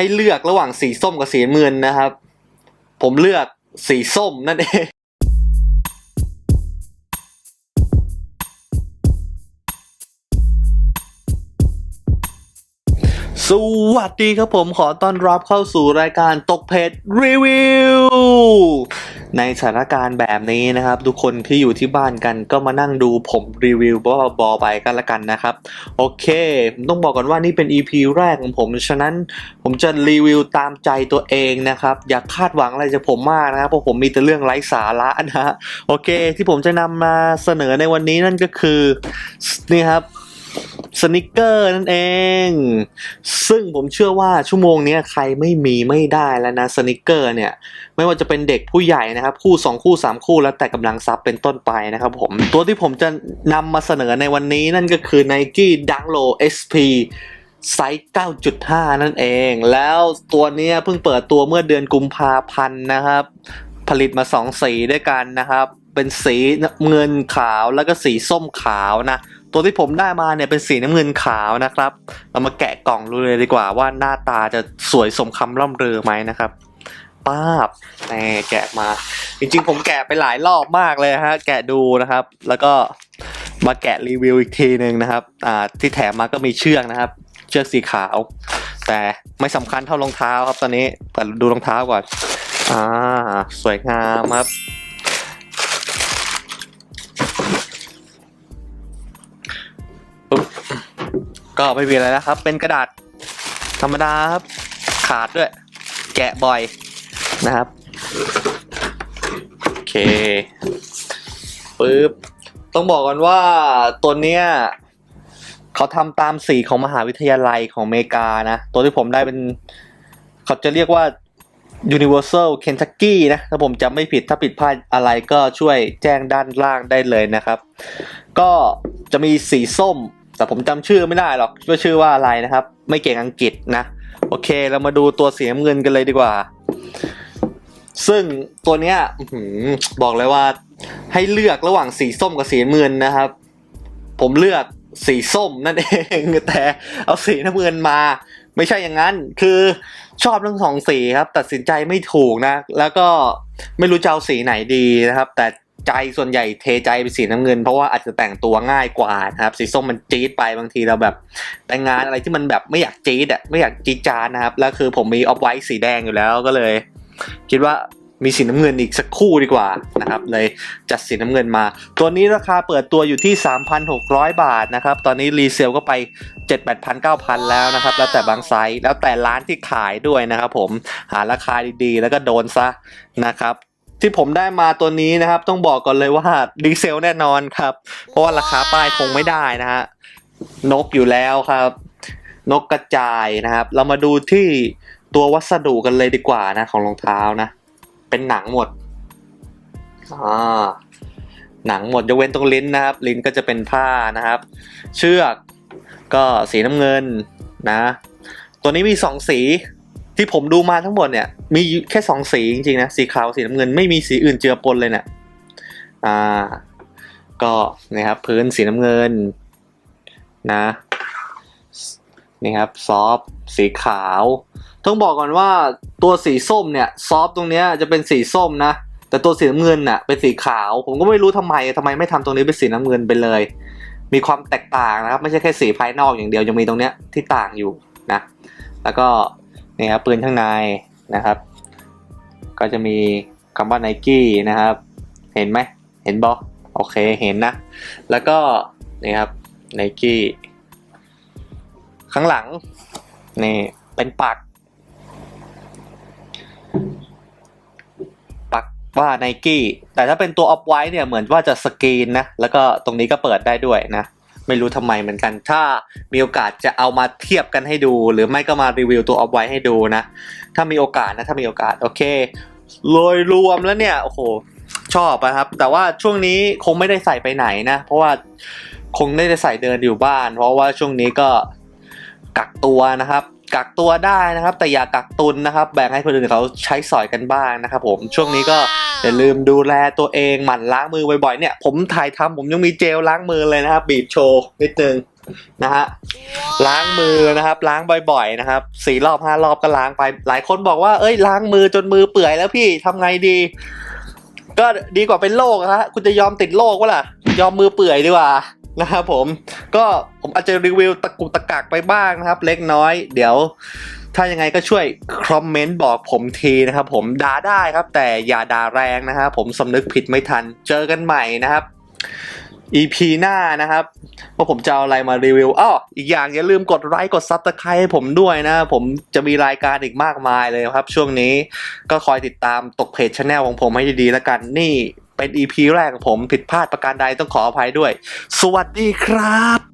ให้เลือกระหว่างสีส้มกับสีน้ำเงินนะครับ ผมเลือกสีส้มนั่นเองสวัสดีครับผมขอต้อนรับเข้าสู่รายการตกเพจรีวิว ในสถานการณ์แบบนี้นะครับ ทุกคนที่อยู่ที่บ้านกันก็มานั่งดูผมรีวิวบอๆไปกันละกันนะครับ โอเค ต้องบอกก่อนว่านี่เป็น EP แรกของผม ฉะนั้นผมจะรีวิวตามใจตัวเองนะครับ อย่าคาดหวังอะไรจากผมมากนะครับเพราะผมมีแต่เรื่องไร้สาระนะฮะโอเค ที่ผมจะนำมาเสนอในวันนี้นั่นก็คือนี่ครับ สนิเกอร์นั่นเอง ซึ่งผมเชื่อว่าชั่วโมงนี้ใครไม่มีไม่ได้แล้วนะสนิเกอร์เนี่ย ไม่ว่าจะเป็นเด็กผู้ใหญ่นะครับ คู่ 2 คู่ 3 คู่แล้วแต่กำลังทรัพย์เป็นต้นไปนะครับผม ตัวที่ผมจะนำมาเสนอในวันนี้นั่นก็คือ Nike Dunk Low SP ไซส์ 9.5 นั่นเอง แล้วตัวนี้เพิ่งเปิดตัวเมื่อเดือนกุมภาพันธ์นะครับ ผลิตมา 2 สีด้วยกันนะครับ เป็นสีเงินขาวแล้วก็สีส้มขาวนะ ตัวที่ผมได้มาเนี่ยเป็นสีน้ำเงินขาวนะครับ เรามาแกะกล่องดูเลยดีกว่าว่าหน้าตาจะสวยสมคำร่ำเรือไหมนะครับป้าบแหมแกะมา จริงๆ ผมแกะไปหลายรอบมากเลยฮะ แกะดูนะครับ แล้วก็มาแกะรีวิวอีกทีหนึ่งนะครับ อ่าที่แถมมาก็มีเชือกนะครับ เชือกสีขาว แต่ไม่สำคัญเท่ารองเท้าครับตอนนี้แต่ดูรองเท้าก่อนอ่าสวยงามครับปุ๊บ ก็ไม่มีอะไรแล้วครับ เป็นกระดาษธรรมดาครับ ขาดด้วย แกะบ่อยนะครับ โอเคปึ๊บต้องบอกก่อนว่าตัวเนี้ยเขาทำตามสีของมหาวิทยาลัยของอเมริกานะ ตัวที่ผมได้เป็น เขาจะเรียกว่า Universal Kentucky นะถ้าผมจำไม่ผิดถ้าผิดพลาดอะไรก็ช่วยแจ้งด้านล่างได้เลยนะครับ ก็จะมีสีส้ม แต่ผมจำชื่อไม่ได้หรอกว่าชื่อว่าอะไรนะครับ ไม่เก่งอังกฤษนะ โอเคเรามาดูตัวสีน้ำเงินกันเลยดีกว่า ซึ่งตัวเนี้ยบอกเลยว่า ให้เลือกระหว่างสีส้มกับสีน้ำเงินนะครับ ผมเลือกสีส้มนั่นเองแต่เอาสีน้ำเงินมา ไม่ใช่อย่างนั้น คือชอบทั้งสองสีครับ ตัดสินใจไม่ถูกนะ แล้วก็ไม่รู้จะเอาสีไหนดีนะครับ แต่ ใจส่วนใหญ่เทใจไปสีน้ำเงิน เพราะว่าอาจจะแต่งตัวง่ายกว่านะครับ สีส้มมันจี๊ดไปบางทีเราแบบ แต่งงานอะไรที่มันแบบไม่อยากจี๊ดอะไม่อยากจี๊ดจานนะครับ แล้วคือผมมีออฟไวท์สีแดงอยู่แล้วก็เลย คิดว่ามีสีน้ำเงินอีกสักคู่ดีกว่านะครับ เลยจัดสีน้ำเงินมา ตัวนี้ราคาเปิดตัวอยู่ที่ 3,600 บาทนะครับ ตอนนี้รีเซลก็ไป 7 8 0 0 9 0 0 แล้วนะครับ แล้วแต่บางไซส์แล้วแต่ร้านที่ขายด้วยนะครับผมหาราคาดีๆ แล้วก็โดนซะนะครับ ที่ผมได้มาตัวนี้นะครับ ต้องบอกก่อนเลยว่าดีเซลแน่นอนครับ เพราะว่าราคาป้ายคงไม่ได้นะฮะนกอยู่แล้วครับ นกกระจายนะครับ เรามาดูที่ตัววัสดุกันเลยดีกว่านะ ของรองเท้านะ เป็นหนังหมดอ่าหนังหมดยกเว้นตรงลิ้นนะครับ ลิ้นก็จะเป็นผ้านะครับ เชือกก็สีน้ำเงินนะ ตัวนี้มีสองสี ที่ผมดูมาทั้งหมดเนี่ย มีแค่สองสีจริงๆนะ สีขาวสีน้ำเงินไม่มีสีอื่นเจือปนเลยเนี่ยอ่า ก็นะครับพื้นสีน้ำเงินนะนี่ครับซอฟสีขาว ต้องบอกก่อนว่าตัวสีส้มเนี่ยซอฟตรงเนี้ยจะเป็นสีส้มนะ แต่ตัวสีน้ำเงินน่ะเป็นสีขาว ผมก็ไม่รู้ทำไมทำไมไม่ทำตรงนี้เป็นสีน้ำเงินไปเลย มีความแตกต่างนะครับ ไม่ใช่แค่สีภายนอกอย่างเดียวยังมีตรงเนี้ยที่ต่างอยู่นะ แล้วก็ นี่ครับปืนข้างในนะครับ ก็จะมีคำว่า Nike นะครับ เห็นไหมเห็นบอโอเคเห็นนะ แล้วก็นี่ครับ Nike ข้างหลังนี่เป็นปัก ปักว่าไนกี้แต่ถ้าเป็นตัวออฟไวท์เนี่ยเหมือนว่าจะสกรีนนะ แล้วก็ตรงนี้ก็เปิดได้ด้วยนะ ไม่รู้ทำไมเหมือนกัน ถ้ามีโอกาสจะเอามาเทียบกันให้ดู หรือไม่ก็มารีวิวตัวออฟไว้ให้ดูนะ ถ้ามีโอกาสนะ ถ้ามีโอกาส โอเคโดยรวมแล้วเนี่ย โอ้โห ชอบนะครับ แต่ว่าช่วงนี้คงไม่ได้ใส่ไปไหนนะ เพราะว่าคงได้ใส่เดินอยู่บ้าน เพราะว่าช่วงนี้ก็กักตัวนะครับ กักตัวได้นะครับ แต่อย่ากักตุนนะครับ แบ่งให้คนอื่นเขาใช้สอยกันบ้างนะครับผมช่วงนี้ก็อย่าลืมดูแลตัวเองหมั่นล้างมือบ่อยๆเนี่ย ผมถ่ายทำผมยังมีเจลล้างมือเลยนะครับ บีบโชว์นิดนึงนะฮะล้างมือนะครับ ล้างบ่อย ๆ นะครับสี่รอบห้ารอบก็ล้างไป หลายคนบอกว่าเอ้ยล้างมือจนมือเปื่อยแล้วพี่ทำไงดี ก็ดีกว่าเป็นโรคอะฮะคุณจะยอมติดโรควะล่ะ ยอมมือเปื่อยดีกว่า นะครับผมก็ผมอาจจะรีวิวตะกุกตะกักไปบ้างนะครับ เล็กน้อย เดี๋ยว ถ้ายังไงก็ช่วยคอมเมนต์บอกผมทีนะครับ ผมด่าได้ครับ แต่อย่าด่าแรงนะครับผมสำนึกผิดไม่ทันเจอกันใหม่นะครับ EP หน้านะครับว่าผมจะเอาอะไรมารีวิวอ้ออีกอย่างอย่าลืมกดไลค์กดซับสไครต์ให้ผมด้วยนะ ผมจะมีรายการอีกมากมายเลยครับ ช่วงนี้ก็คอยติดตามตกเพจช anel ของผมให้ดีๆแล้วกันนี่ เป็น EP แรกของผมผิดพลาดประการใดต้องขออภัยด้วย สวัสดีครับ